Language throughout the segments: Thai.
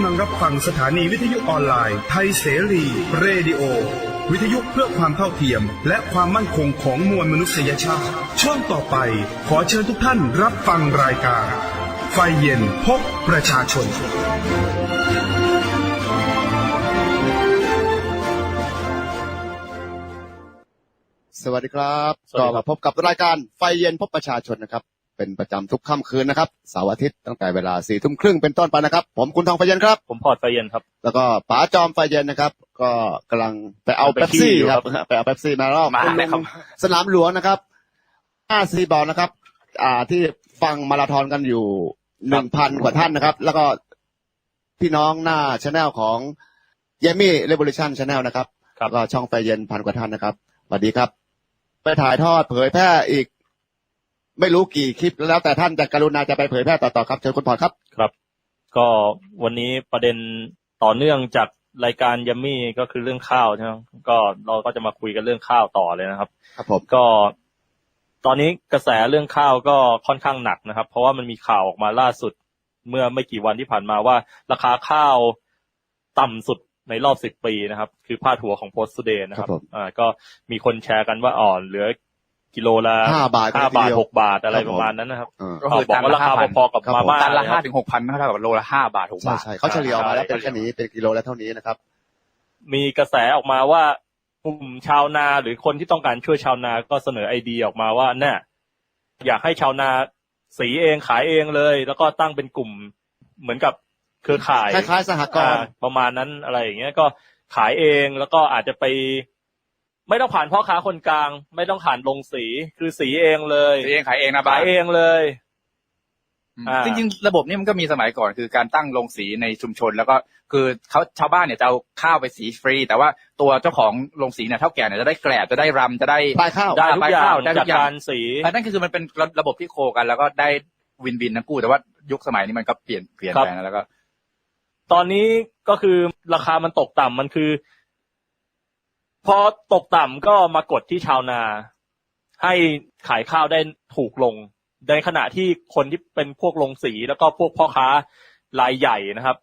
ำลังรับฟังสถานีวิทยุออนไลน์ไทยเสรีเรดิโอวิทยุเพื่อความเท่าเทียม และความมั่นคงของมวลมนุษยชาติ ช่วงต่อไป ขอเชิญทุกท่านรับฟังรายการ ไฟเย็นพบประชาชนสวัสดีครับสวัสดีก็ครับมาพบกับรายการไฟเย็นพบประชาชนนะครับ เป็นประจำทุกค่ำคืนนะครับเสาร์อาทิตย์ตั้งแต่เวลาสี่ทุ่มครึ่งเป็นต้นไปนะครับ ผมคุณทองไฟเย็นครับ ผมพอร์ตไฟเย็นครับ แล้วก็ป๋าจอมไฟเย็นนะครับ ก็กำลังไปเอาไปเป๊ปขี้ซี่อยู่คครัรับ บไปเอาเป๊ปซี่มารอบมาคุณเลยครับลุงสนามหลวงนะครับห้าซีบอลนะครับ อ่าที่ฟังมาราธอนกันอยู่หนึ่งพันกว่าท่านนะครับ แล้วก็พี่น้องหน้าช anel ของเยมี่เร v o l u t i o n Channel นะครับครับ แล้วก็ช่องไฟเย็นพันกว่าท่านนะครับสวัสดีครับ ไปถ่ายทอดเผยแพร่อีก ไม่รู้กี่คลิปแล้วแต่ท่านจะกรุณาจะไปเผยแพร่ต่อๆครับเชิญคุณพรครับครับ ก็วันนี้ประเด็นต่อเนื่องจากรายการยัมมี่ก็คือเรื่องข้าวใช่ไหมก็เราก็จะมาคุยกันเรื่องข้าวต่อเลยนะครับ ครับผมก็ ตอนนี้กระแสเรื่องข้าวก็ค่อนข้างหนักนะครับ เพราะว่ามันมีข่าวออกมาล่าสุดเมื่อไม่กี่วันที่ผ่านมาว่า ราคาข้าวต่ำสุดในรอบสิบปีนะครับ คือพาดหัวของโพสต์ Today นะครับครับผมอ่าก็มีคนแชร์กันว่าอ่อนเหลือ กิโลละห้าบาทห้ากันทีบาทเดียวหกบาทอะไรครับปผมระมาณนั้นนะครับอ่าก็คือบอกว่าราคาตันละพอๆกับครับมาผมม่าตันละเยห้าครับถึงหกพันเท่ากับโลละห้าบาทหกใช่บาทใช่เขาเฉลี่ยออกมาแล้วใช่เป็นแค่นี้เป็นกิโลแล้วเท่านี้นะครับ มีกระแสออกมาว่ากลุ่มชาวนาหรือคนที่ต้องการช่วยชาวนาก็เสนอไอเดียออกมาว่าเนี่ยอยากให้ชาวนาสีเองขายเองเลย แล้วก็ตั้งเป็นกลุ่มเหมือนกับเครือข่ายคล้ายๆสหกรณ์อ่าประมาณนั้นอะไรอย่างเงี้ยก็ขายเองแล้วก็อาจจะไป ไม่ต้องผ่านพ่อค้าคนกลาง ไม่ต้องผ่านลงสี คือสีเองเลยซื้อเองขายเองนะขายเองเลยอืมอ่า จริงๆ ระบบนี้มันก็มีสมัยก่อนคือการตั้งโรงสีในชุมชน แล้วก็คือเขาชาวบ้านเนี่ยจะเอาข้าวไปสีฟรี แต่ว่าตัวเจ้าของโรงสีเนี่ยเท่าแก่เนี่ยจะได้แกลบจะได้รำจะได้ ปลายข้าว ได้ทุกอย่างขายข้าวได้ทุจากกอย่าง การสี อันนั้นคือมันเป็นระบบที่โคกัน แล้วก็ได้วินวินทั้งคู่แต่ว่ายุคสมัยนี้มันก็เปลี่ยนเปลี่ยนครับแปลงแล้วก็ ตอนนี้ก็คือราคามันตกต่ำมันคือ พอตกต่ำก็มากดที่ชาวนา ให้ขายข้าวได้ถูกลง ในขณะที่คนที่เป็นพวกลงสีแล้วก็พวกพ่อค้ารายใหญ่นะครับ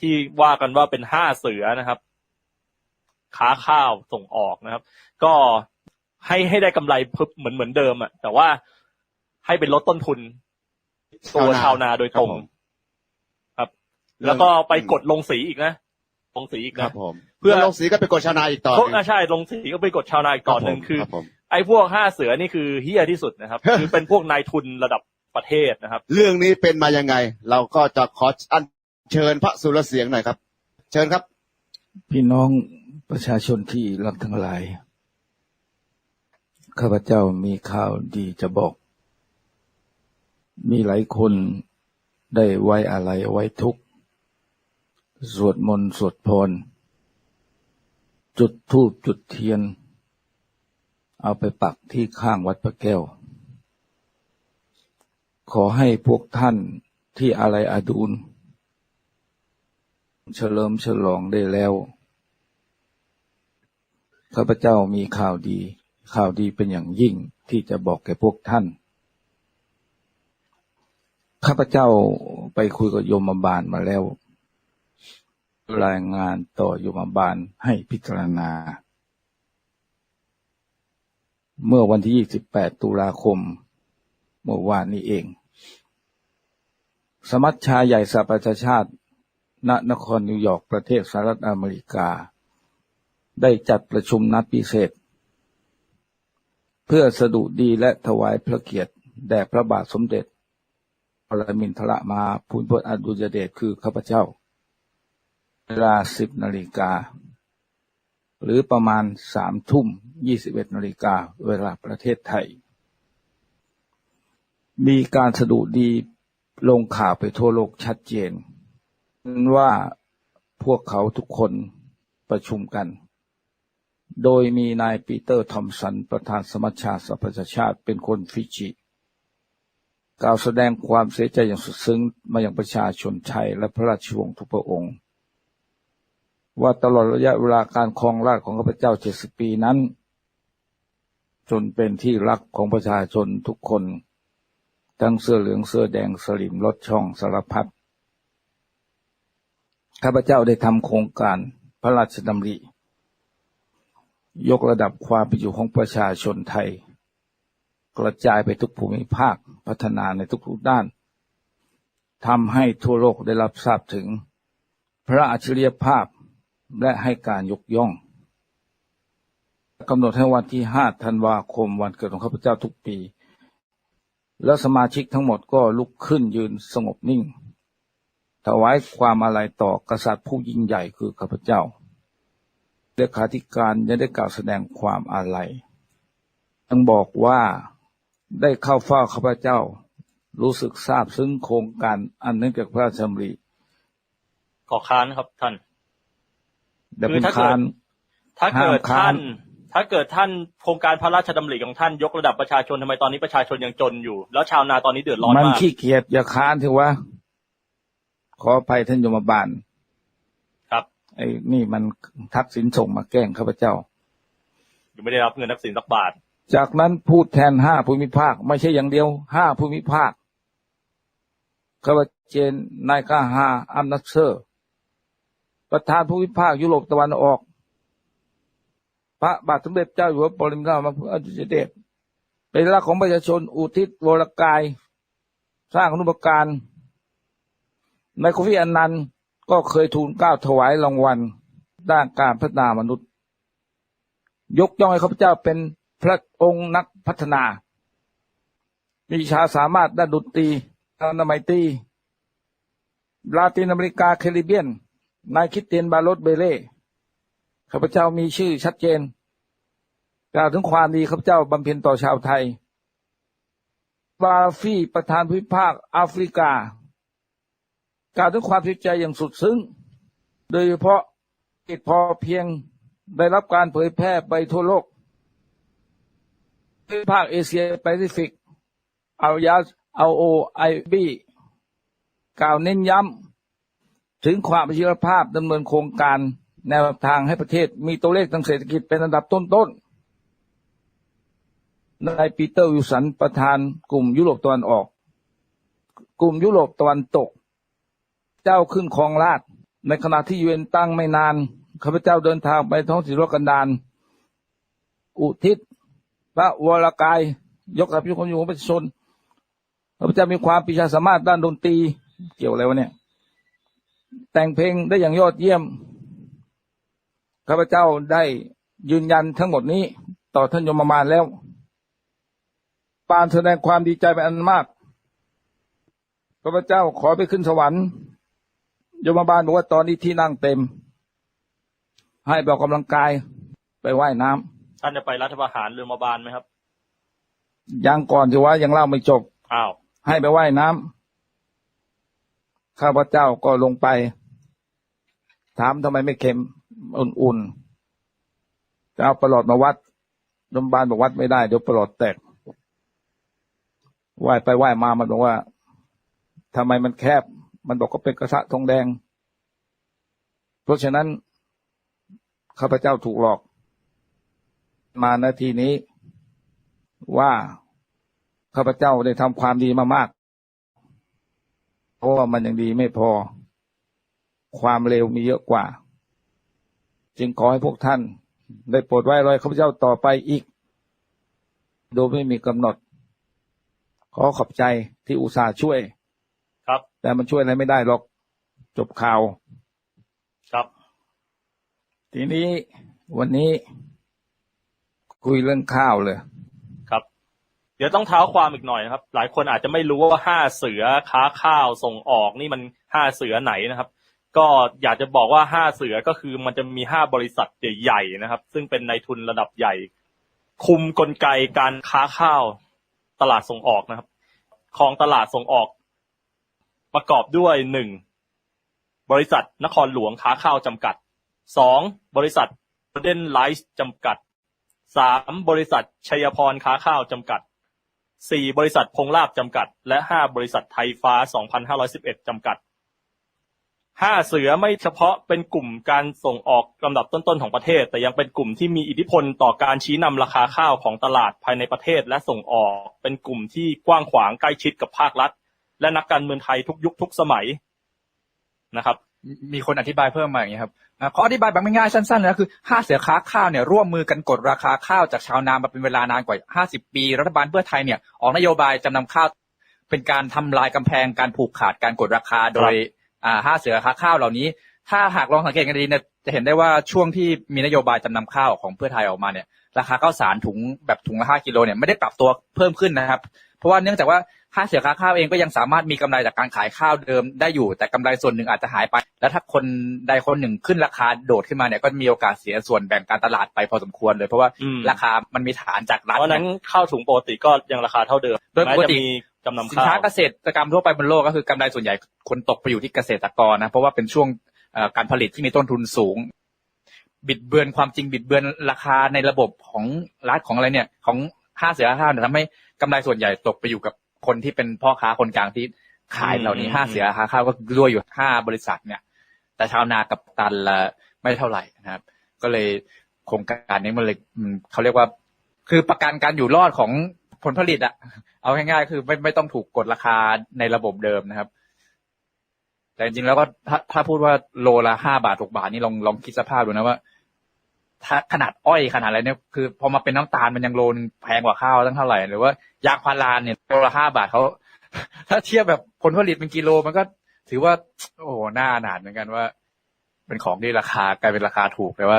ที่ว่ากันว่าเป็นห้าเสือนะครับ ค้าข้าวส่งออกนะครับ ก็ให้ให้ได้กำไรพึบเหมือนเหมือนเดิมอะแต่ว่าให้เป็นลดต้นทุนตัวชาวนาโดยตรง ครับผมครับแล้วก็ไปกดลงสีอีกนะลงสีอีกครันะบผม เพื่อลงสีก็ไปกดชาวนาอีกต่อหพวกนึ่ง อะใช่ลงสีก็ไปกดชาวนาอีกต่อหนึ่งคือ รับผมไอ้พวกห้าเสือนี่คือเฮี้ยที่สุดนะครับ คือเป็นพวกนายทุนระดับประเทศนะครับ เรื่องนี้เป็นมายังไง เราก็จะขออัญเชิญพระสุรเสียงหน่อยครับ เชิญครับ พี่น้องประชาชนที่รักทั้งหลาย ข้าพเจ้ามีข่าวดีจะบอก มีหลายคนได้ไว้อะไรไว้ทุกข์สวดมนต์สวดพร จุดธูปจุดเทียน เอาไปปักที่ข้างวัดพระแก้ว ขอให้พวกท่านที่อะไรอดูลเฉลิมฉลองได้แล้วข้าพเจ้ามีข่าวดี ข่าวดีเป็นอย่างยิ่งที่จะบอกแก่พวกท่าน ข้าพเจ้าไปคุยกับโยมบาลมาแล้ว รายงานต่อโยมบาลให้พิจารณา เมื่อวันที่ 28 ตุลาคม เมื่อวานนี้เอง สมัชชาใหญ่สหประชาชาติณนครนิวยอร์กประเทศสหรัฐอเมริกา ได้จัดประชุมนัดพิเศษ เพื่อสดุดีและถวายพระเกียรติแด่พระบาทสมเด็จพระมินทรมาภูมิพลอดุลยเดชคือข้าพเจ้า เวลาสิบนาฬิกา หรือประมาณสามทุ่มยี่สิบเอ็ดนาฬิกาเวลาประเทศไทย มีการสดุดีลงข่าวไปทั่วโลกชัดเจนว่าพวกเขาทุกคนประชุมกัน โดยมีนายปีเตอร์ทอมสันประธานสมัชชาสหประชาชาติเป็นคนฟิจิกล่าวแสดงความเสียใจอย่างสุดซึ้งมาอย่างประชาชนไทยและพระราชวงศ์ทุกพระองค์ ว่าตลอดระยะเวลาการครองราชของข้าพเจ้าเจ็ดสิบปีนั้น จนเป็นที่รักของประชาชนทุกคน ทั้งเสื้อเหลืองเสื้อแดงสลิมลดช่องสารพัดข้าพเจ้าได้ทำโครงการพระราชดำริ ยกระดับความเป็นอยู่ของประชาชนไทย กระจายไปทุกภูมิภาคพัฒนาในทุกๆด้านทำให้ทั่วโลกได้รับทราบถึง พระอัจฉริยภาพ และให้การยกย่องกำหนดให้วันที่ 5 ธันวาคมวันเกิดของข้าพเจ้าทุกปี แล้วสมาชิกทั้งหมดก็ลุกขึ้นยืนสงบนิ่ง ถวายความอาลัยต่อกษัตริย์ผู้ยิ่งใหญ่คือข้าพเจ้าเลขาธิการยังได้กล่าวแสดงความอาลัยยังบอกว่าได้เข้าเฝ้าข้าพเจ้า รู้สึกซาบซึ้งโครงการอันเนื่องจากพระราชดำริขอค้านครับท่าน แต่เป็นคือถ้าเกิดคานถ้าเกิดห้ามค้าท่านนถ้าเกิดท่านโครงการพระราชดำริของท่านยกระดับประชาชนทำไมตอนนี้ประชาชนยังจนอยู่ แล้วชาวนาตอนนี้เดือดร้อนมันมากขี้เกียจอย่าค้านถือว่าขออภัยท่านยมบาลครับ ไอ้นี่มันทักษิณส่งมาแกล้งข้าพเจ้ายังไม่ได้รับเงินนักสินสักบาท จากนั้นพูดแทนห้าภูมิภาค ไม่ใช่อย่างเดียวห้าภูมิภาคข้าพเจนนายข้าฮาอัมนัสเซอร์ ประธานภูมิภาคยุโรปตะวันออก พระบาทสมเด็จเจ้าอยู่หัวปรมินทรมาภุอดุลยเดชเป็นรักของประชาชนอุทิศวรกาย สร้างอนุปการนายโคฟีอันนันต์ก็เคยทูลเกล้าถวายรางวัลด้านการพัฒนามนุษย์ ยกย่องให้ข้าพเจ้าเป็นพระองค์นักพัฒนา มีชาสามารถด้านดนตรีทางนามัยตีลาตินอเมริกาแคริบเบียน นายคิดเตียนบาโรสเบเล่ข้าพเจ้ามีชื่อชัดเจน กล่าวถึงความดีข้าพเจ้าบำเพ็ญต่อชาวไทย บาฟีประธานภูมิภาคแอฟริกา กล่าวถึงความเสียใจอย่างสุดซึ้ง โดยเฉพาะกิจพอเพียงได้รับการเผยแพร่ไปทั่วโลกภูมิภาคเอเชียแปซิฟิกเอายาเอาโอไอบีกล่าวเน้นย้ำ ถึงความประสิทธิภาพดำเนินโครงการแนวทางให้ประเทศมีตัวเลขทางเศรษฐกิจเป็นอันดับต้นๆนายปีเตอร์วิลสันประธานกลุ่มยุโรปตะวันออก กลุ่มยุโรปตะวันตก เจ้าขึ้นครองราชในขณะที่ยูเอ็นตั้งไม่นานข้าพเจ้าเดินทางไปท้องถิ่นรกันดารอุทิศพระวรกาย ยกกับพิคนอยู่ของประชาชนข้าพเจ้ามีความปิชาสามารถด้านดนตรีเกี่ยวอะไรวะเนี่ย แต่งเพลงได้อย่างยอดเยี่ยมข้าพเจ้าได้ยืนยันทั้งหมดนี้ ต่อท่านยมมารแล้ว ปานแสดงความดีใจเป็นอันมากข้าพเจ้าขอไปขึ้นสวรรค์ยมบาลบอกว่าตอนนี้ที่นั่งเต็ม ให้ไปออกกำลังกายไปว่ายน้ำท่านจะไปรัฐประหารเรือมาบาลไหมครับ ยังก่อนที่ว่ายังเล่าไม่จบอ้าวให้ไปว่ายน้ำ ข้าพเจ้าก็ลงไป ถามทำไมไม่เค็มอุ่นๆจะเอาประหลอดมาวัดโรงพยาบาลบอกวัดไม่ได้เดี๋ยวประหลอดแตกว่ายไปว่ายมามันบอกว่าทำไมมันแคบ มันบอกก็เป็นกระทะทองแดง เพราะฉะนั้นข้าพเจ้าถูกหลอก มานาทีนี้ว่าข้าพเจ้าได้ทำความดีมามาก เพราะว่ามันยังดีไม่พอ ความเร็วมีเยอะกว่า จึงขอให้พวกท่าน ได้โปรดไว้รอยข้าพเจ้าต่อไปอีก โดยไม่มีกำหนด ขอขอบใจที่อุตส่าห์ช่วย ครับ แต่มันช่วยอะไรไม่ได้หรอก จบข่าว ครับ ทีนี้วันนี้คุยเรื่องข้าวเลยครับ เดี๋ยวต้องเท้าความอีกหน่อยนะครับ หลายคนอาจจะไม่รู้ว่าห้าเสือค้าข้าวส่งออกนี่มันห้าเสือไหนนะครับ ก็อยากจะบอกว่าห้าเสือก็คือมันจะมีห้าบริษัทใหญ่ๆนะครับ ซึ่งเป็นในทุนระดับใหญ่ คุมกลไกการค้าข้าวตลาดส่งออกนะครับของตลาดส่งออกประกอบด้วยหนึ่งบริษัทนครหลวงค้าข้าวจำกัดสองบริษัทเดนไลท์จำกัดสามบริษัทชัยพรค้าข้าวจำกัด สี่บริษัทพงลาบจำกัด และห้าบริษัทไทยฟ้า 2511 จำกัดห้าเสือไม่เฉพาะเป็นกลุ่มการส่งออกลำดับต้นๆของประเทศ แต่ยังเป็นกลุ่มที่มีอิทธิพลต่อการชี้นำราคาข้าวของตลาดภายในประเทศและส่งออก เป็นกลุ่มที่กว้างขวางใกล้ชิดกับภาครัฐ และนักการเมืองไทยทุกยุคทุกสมัยนะครับ มีคนอธิบายเพิ่มมาอย่างนี้ครับอ่าขออธิบายแบบง่ายๆสั้นๆเลยนะคือห้าเสือค้าข้าวเนี่ยร่วมมือกันกดราคาข้าวจากชาวนามาเป็นเวลานานกว่า 50 ปี รัฐบาลเพื่อไทยเนี่ยออกนโยบายจำนำข้าวเป็นการทำลายกำแพงการผูกขาดการกดราคาโดยอ่าห้าเสือค้าข้าวเหล่านี้ ถ้าหากลองสังเกตกันดีเนี่ยจะเห็นได้ว่าช่วงที่มีนโยบายจำนำข้าวของเพื่อไทยออกมาเนี่ยราคาข้าวสารถุงแบบถุงละห้ากิโลเนี่ยไม่ได้ปรับตัวเพิ่มขึ้นนะครับ เพราะว่าเนื่องจากว่าห้าเสือค้าข้าวเองก็ยังสามารถมีกำไรจากการขายข้าวเดิมได้อยู่ แต่กำไรส่วนหนึ่งอาจจะหายไป แล้วถ้าคนใดคนหนึ่งขึ้นราคาโดดขึ้นมาเนี่ยก็มีโอกาสเสียส่วนแบ่งการตลาดไปพอสมควรเลยเพราะว่าอืมราคามันมีฐานจากรัฐเพราะฉะนั้นข้าวถุงปกติก็ยังราคาเท่าเดิมโดยปกติแม้จะมีจำนำสินข้าวค้าเกษตรกรรมทั่วไปบนโลกก็คือกำไรส่วนใหญ่คนตกไปอยู่ที่เกษตรกรนะเพราะว่าเป็นช่วงเอ่อการผลิตที่มีต้นทุนสูง บิดเบือนความจริงบิดเบือนราคาในระบบของรัฐของอะไรเนี่ย ของห้าเสือห้าเนี่ยทำให้ กำไรส่วนใหญ่ตกไปอยู่กับคนที่เป็นพ่อค้าคนกลางที่ขายเหล่านี้อืมห้าเสือห้าข้าวก็รวยอยู่ห้าบริษัทเนี่ย แต่ชาวนากับตันละไม่เท่าไหร่นะครับ ก็เลยโครงการนี้มันเลยอืมเขาเรียกว่า คือประกันการอยู่รอดของผลผลิตอะเอาง่ายๆ คือไม่ไม่ต้องถูกกดราคาในระบบเดิมนะครับ แต่จริงๆแล้วก็ถ้าถ้าพูดว่าโลละห้าบาทหกบาทนี่ลองลองคิดสภาพดูนะว่า ถ้าขนาดอ้อยขนาดอะไรเนี่ยคือพอมาเป็นน้ำตาลมันยังโลนแพงกว่าข้าวตั้งเท่าไหร่หรือว่ายางพาราเนี่ยโลละห้าบาทเขาถ้าเทียบแบบผลผลิตเป็นกิโลมันก็ถือว่า โอ้โหน่าหนาดเหมือนกันว่า เป็นของที่ราคากลายเป็นราคาถูกแต่ว่า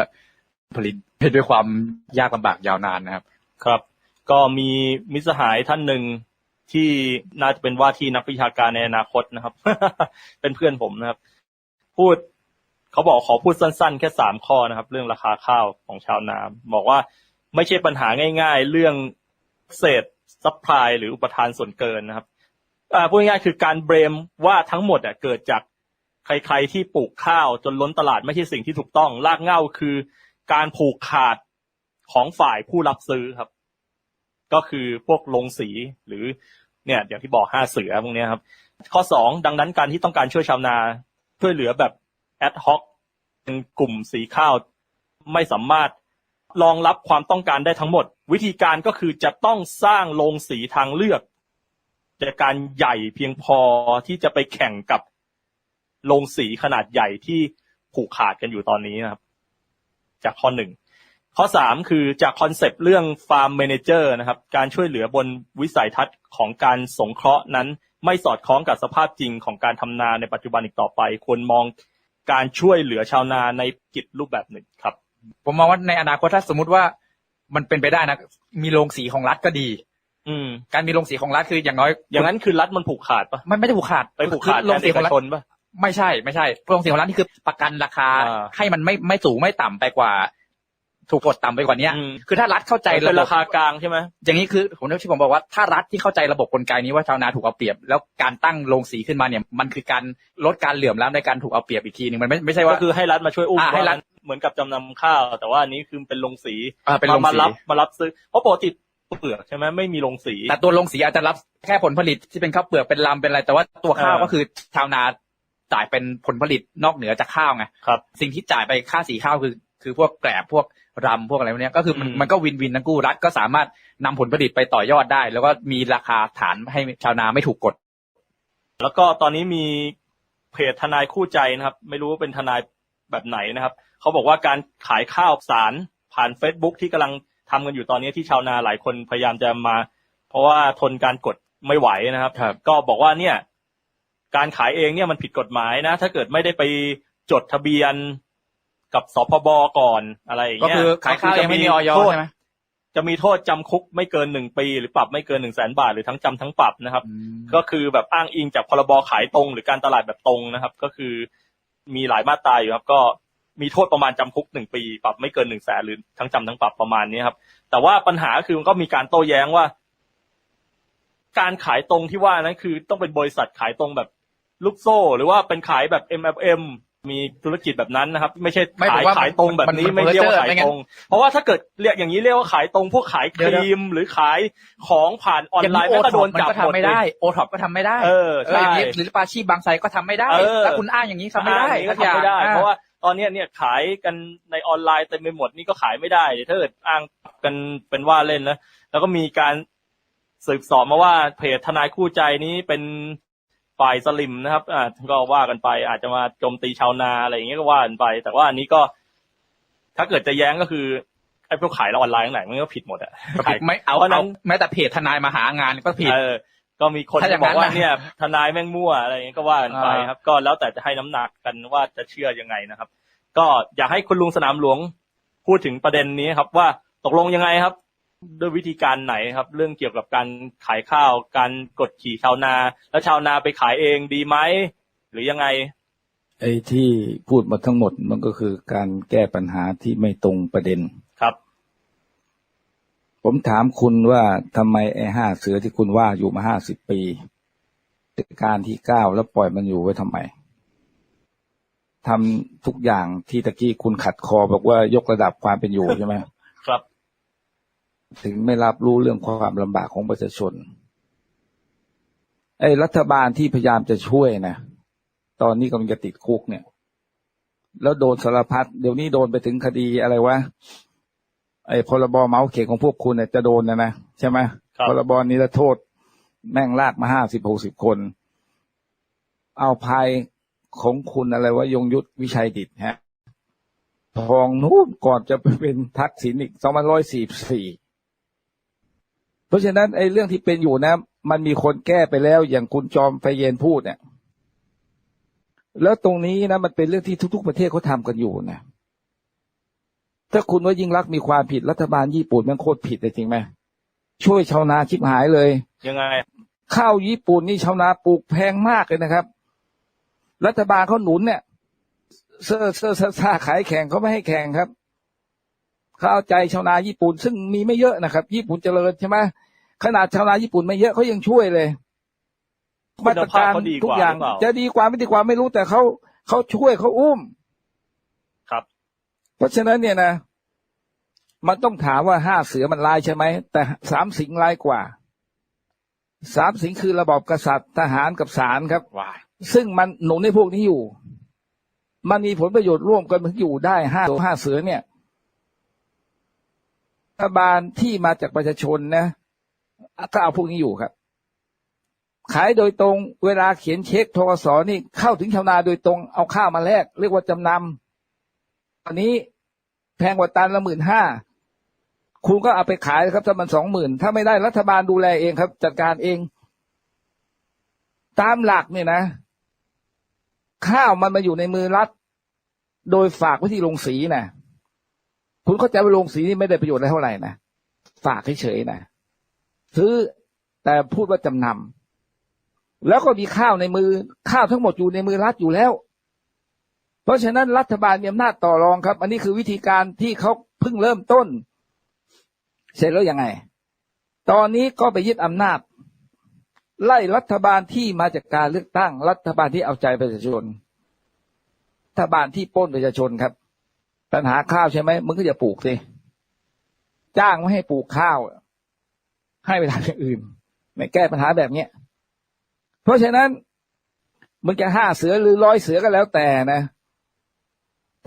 ผลิตด้วยความยากลำบากยาวนานนะครับ ครับ ก็มีมิสหายท่านหนึ่งที่น่าจะเป็นว่าที่นักวิชาการในอนาคตนะครับ เป็นเพื่อนผมนะครับ พูด เขาบอกขอพูดสั้นๆ แค่สามข้อนะครับ เรื่องราคาข้าวของชาวนาบอกว่าไม่ใช่ปัญหาง่าย ๆ เรื่องเศษซัพพลายหรืออุปทานส่วนเกินนะครับพูดง่ายๆคือการเบรมว่าทั้งหมดอะเกิดจากใครๆที่ปลูกข้าวจนล้นตลาดไม่ใช่สิ่งที่ถูกต้องรากเหง้าคือการผูกขาดของฝ่ายผู้รับซื้อครับ ก็คือพวกลงสีหรือเนี่ยอย่างที่บอกห้าเสือพวกนี้ครับ ข้อสองดังนั้นการที่ต้องการช่วยชาวนาช่วยเหลือแบบ แอดฮอกเป็นกลุ่มสีข้าวไม่สามารถรองรับความต้องการได้ทั้งหมด วิธีการก็คือจะต้องสร้างโรงสีทางเลือกจากการใหญ่เพียงพอที่จะไปแข่งกับโรงสีขนาดใหญ่ที่ผูกขาดกันอยู่ตอนนี้นะครับ จากข้อหนึ่งข้อสามคือจากคอนเซปต์เรื่องฟาร์ม a ม a เจอร์นะครับ การช่วยเหลือบนวิสัยทัศน์ของการสงเคราะห์นั้น ไม่สอดคล้องกับสภาพจริงของการทำนาในปัจจุบันอีกต่อไป ควรมอง การช่วยเหลือชาวนาในกิจรูปแบบหนึ่งครับ ผมมองว่าในอนาคตถ้าสมมติว่ามันเป็นไปได้นะ มีโรงสีของรัฐก็ดี อืม การมีโรงสีของรัฐคืออย่างน้อย อย่างนั้นคือรัฐมันผูกขาดปะมันไม่ได้ผูกขาดไปผูกขาดคือโรงแทนสีเอของกรัฐชนปะไม่ใช่ไม่ใช่โรงสีของรัฐนี่คือประกันราคาอ่าให้มันไม่ไม่สูงไม่ต่ำไปกว่า ถูกกดต่ำไปกว่านี้อืมคือถ้ารัฐเข้าใจเป็นระบบราคากลางใช่ไหมอย่างนี้คือผมที่ผมบอกว่าถ้ารัฐที่เข้าใจระบบกลไกนี้ว่าชาวนาถูกเอาเปรียบ แล้วการตั้งโรงสีขึ้นมาเนี่ยมันคือการลดการเหลื่อมล้ำในการถูกเอาเปรียบอีกทีหนึ่งมันไม่ไม่ใช่ว่าก็คือให้รัฐมาช่วยอุ้มอ่าให้รัฐว่างั้นเหมือนกับจำนำข้าว แต่ว่าอันนี้คือเป็นโรงสีอ่าเป็นโรงมาสีรับมารับซื้อเพราะปกติเปลือกใช่ไหมไม่มีโรงสีแต่ตัวโรงสีอาจจะรับแค่ผลผลิตที่เป็นข้าวเปลือกเป็นลำเป็นอะไร แต่ว่าตัวข้าวเออก็คือชาวนาจ่ายเป็นผลผลิตนอกเหนือจากข้าวไงครับ สิ่งที่จ่ายไปค่าสีข้าวคือ คือพวกแกลบพวก รำพวกอะไรพวกเนี้ยก็คือมันอืมมันก็วินวินทั้งคู่รัฐก็สามารถนำผลผลิตไปต่อยอดได้ แล้วก็มีราคาฐานให้ชาวนาไม่ถูกกด แล้วก็ตอนนี้มีเพจทนายคู่ใจนะครับ ไม่รู้ว่าเป็นทนายแบบไหนนะครับเขาบอกว่าการขายข้าวสารผ่าน Facebook ที่กำลังทำกันอยู่ตอนนี้ที่ชาวนาหลายคนพยายามจะมา เพราะว่าทนการกดไม่ไหวนะครับครับก็บอกว่าเนี่ย การขายเองเนี่ยมันผิดกฎหมายนะ ถ้าเกิดไม่ได้ไปจดทะเบียน กับสพบก่อนอะไรอย่างก็เงี้ยคือขายข้าวยังไม่มีออยโทษใช่ไหมจะมีโทษจำคุกไม่เกินหนึ่งปี หรือปรับไม่เกินหนึ่งแสนบาทหรือทั้งจำทั้งปรับนะครับ อืมก็คือแบบอ้างอิงจากพรบขายตรง หรือการตลาดแบบตรงนะครับ ก็คือมีหลายมาตราอยู่ครับ ก็มีโทษประมาณจำคุกหนึ่งปี ปรับไม่เกินหนึ่งแสนหรือทั้งจำทั้งปรับประมาณนี้ครับ แต่ว่าปัญหาคือมันก็มีการโต้แย้งว่า การขายตรงที่ว่านั้นคือต้องเป็นบริษัทขายตรงแบบลูกโซ่ หรือว่าเป็นขายแบบ MFM มีธุรกิจแบบนั้นนะครับ ไม่ใช่ไม่ขายผมว่าขายตรงแบบนี้มันไม่เรียกว่ามันขายไม่งั้นตรง เพราะว่าถ้าเกิดเรียกอย่างนี้เรียกว่าขายตรงพวกขายคเดี๋ยวรีมหรือขายของผ่านออนไลน์โอแม่งก็ท็โดอปนมันจับก็หมทำดไม่เลได้ยโอท็อปก็ทำไม่ได้เออเอออย่างนี้ใช่หรือปาชีพบางไทรก็ทำไม่ได้เออถ้าคุณอ้างอย่างนี้ทำไม่ได้อ่าอย่างนี้ก็ทำไม่ได้เพราะว่าตอนเนี้ยเนี่ยขายกันในออนไลน์เต็มไปหมดนี่ก็ขายไม่ได้ถ้าเกิดอ้างกันเป็นว่าเล่นนะแล้วก็มีการสืบสอบมาว่าเพจทนายคู่ใจนี้เป็น ฝ่ายสลิมนะครับอ่าก็ว่ากันไป อาจจะมาโจมตีชาวนาอะไรอย่างเงี้ยก็ว่ากันไป แต่ว่าอันนี้ก็ ถ้าเกิดจะแย้งก็คือไอ้พวกขายออนไลน์ทั้งหลายมันก็ผิดหมดอะก็ผิดไม่เอาเพราะฉะนั้เอานแม้แต่เพจทนายมาหางานก็ผิดเออก็มีคนถ้าอที่ย่างบนั้อนกว่านะเนี่ย ทนายแม่งมั่วอะไรอย่างเงี้ยก็ว่ากันไปอ่าครับ ก็แล้วแต่จะให้น้ำหนักกันว่าจะเชื่อยังไงนะครับ ก็อยากให้คุณลุงสนามหลวงพูดถึงประเด็นนี้ครับ ว่าตกลงยังไงครับ ด้วยวิธีการไหนครับ เรื่องเกี่ยวกับการขายข้าว การกดขี่ชาวนา แล้วชาวนาไปขายเองดีไหมหรือยังไง ไอ้ที่พูดมาทั้งหมดมันก็คือการแก้ปัญหาที่ไม่ตรงประเด็นครับ ผมถามคุณว่าทำไมไอ้ห้าเสือที่คุณว่าอยู่มาห้าสิบปีการที่เก้าแล้วปล่อยมันอยู่ไว้ทำไมทำทุกอย่างที่ตะกี้คุณขัดคอบอกว่ายกระดับความเป็นอยู่ใช่ไหมครับ ถึงไม่รับรู้เรื่องความลำบากของประชาชน ไอ้รัฐบาลที่พยายามจะช่วยนะ ตอนนี้กำลังจะติดคุกเนี่ย แล้วโดนสารพัด เดี๋ยวนี้โดนไปถึงคดีอะไรวะ ไอ้พรบเมาส์เขตของพวกคุณเนี่ยจะโดนนะนะใช่ไหมครับพรบนี้ละโทษ แม่งลากมาห้าสิบหกสิบคน เอาภายของคุณอะไรว่ายงยุทธวิชัยดิตฮะทองนู้นก่อนจะไปเป็นทักษิณอีกสองพันร้อยสี่สี่ เพราะฉะนั้นไอ้เรื่องที่เป็นอยู่นะ มันมีคนแก้ไปแล้ว อย่างคุณจอมไฟเย็นพูดเนี่ย แล้วตรงนี้นะมันเป็นเรื่องที่ทุก ๆ ประเทศเขาทำกันอยู่นะถ้าคุณว่ายิ่งรักษณ์มีความผิดรัฐบาลญี่ปุ่นมันโคตรผิดเลยจริงไหมช่วยชาวนาชิบหายเลย ยังไงข้าวญี่ปุ่นนี่ชาวนาปลูกแพงมากเลยนะครับ รัฐบาลเขาหนุนเนี่ยเสื้อเสื้อเสื้อผ้าขายแข่งเขาไม่ให้แข่งครับ เขาเอาใจชาวนาญี่ปุ่น ซึ่งมีไม่เยอะนะครับ ญี่ปุ่นเจริญใช่ไหมขนาดชาวนาญี่ปุ่นไม่เยอะเขายังช่วยเลยคุณภาพเขาดีกว่าทุกอย่างหรือเปล่าจะดีกว่าไม่ดีกว่าไม่รู้แต่เขาเขาช่วยเขาอุ้ม ครับ เพราะฉะนั้นเนี่ยนะมันต้องถามว่าห้าเสือมันลายใช่ไหม แต่สามสิงลายกว่าสามสิงคือระบอบกษัตริย์ทหารกับศาลครับว้ายซึ่งมันหนุนในพวกนี้อยู่ มันมีผลประโยชน์ร่วมกันมันอยู่ได้ห้าห้าเสือเนี่ยรั ฐบาลที่มาจากประชาชนนะก็เอาพวกนี้อยู่ครับ ขายโดยตรงเวลาเขียนเช็คทกสนี่เข้าถึงชาวนาโดยตรงเอาข้าวมาแลกเรียกว่าจำนำตอนนี้แพงกว่าตันละหมื่นห้าคุณก็เอาไปขายครับถ้ามันสองหมื่นถ้าไม่ได้รัฐบาลดูแลเองครับ จัดการเอง ตามหลักเนี่ยนะ ข้าวมันมาอยู่ในมือรัฐ โดยฝากไว้ที่โรงสีน่ะ คุณเข้าใจว่าโรงสีนี่ไม่ได้ประโยชน์อะไรเท่าไหร่นะฝากเฉยๆนะซื้อแต่พูดว่าจำนำแล้วก็มีข้าวในมือข้าวทั้งหมดอยู่ในมือรัฐอยู่แล้ว เพราะฉะนั้นรัฐบาลมีอำนาจต่อรองครับ อันนี้คือวิธีการที่เขาเพิ่งเริ่มต้น เสร็จแล้วยังไง ตอนนี้ก็ไปยึดอำนาจ ไล่รัฐบาลที่มาจากการเลือกตั้ง รัฐบาลที่เอาใจประชาชนรัฐบาลที่ปล้นประชาชนครับ ปัญหาข้าวใช่ไหมมึงก็อย่าปลูกสิจ้างไม่ให้ปลูกข้าว ให้ไปทำอย่างอื่นไม่แก้ปัญหาแบบเนี้ยเพราะฉะนั้นมึงจะห้าเสือหรือร้อยเสือก็แล้วแต่นะ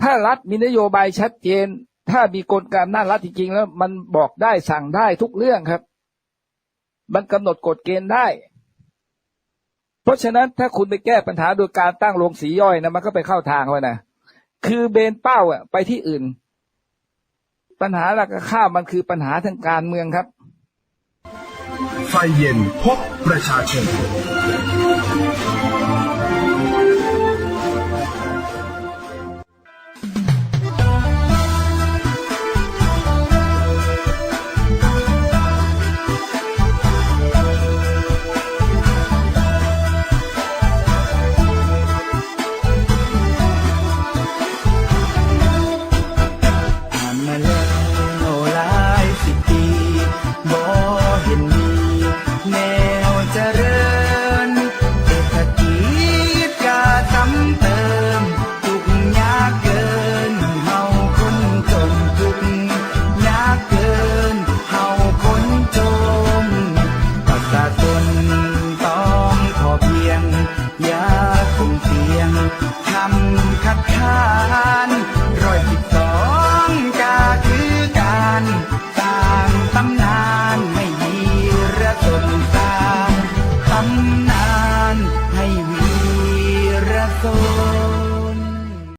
ถ้ารัฐมีนโยบายชัดเจน ถ้ามีกลไกอำนาจรัฐจริงๆ แล้วมันบอกได้สั่งได้ทุกเรื่องครับ มันกำหนดกฎเกณฑ์ได้ เพราะฉะนั้นถ้าคุณไปแก้ปัญหาโดยการตั้งโรงสีย่อยนะมันก็ไปเข้าทางไว้นะ คือเบนเป้าอะไปที่อื่น ปัญหาหลักข้าวมันคือปัญหาทางการเมืองครับ ไฟเย็นพบประชาชน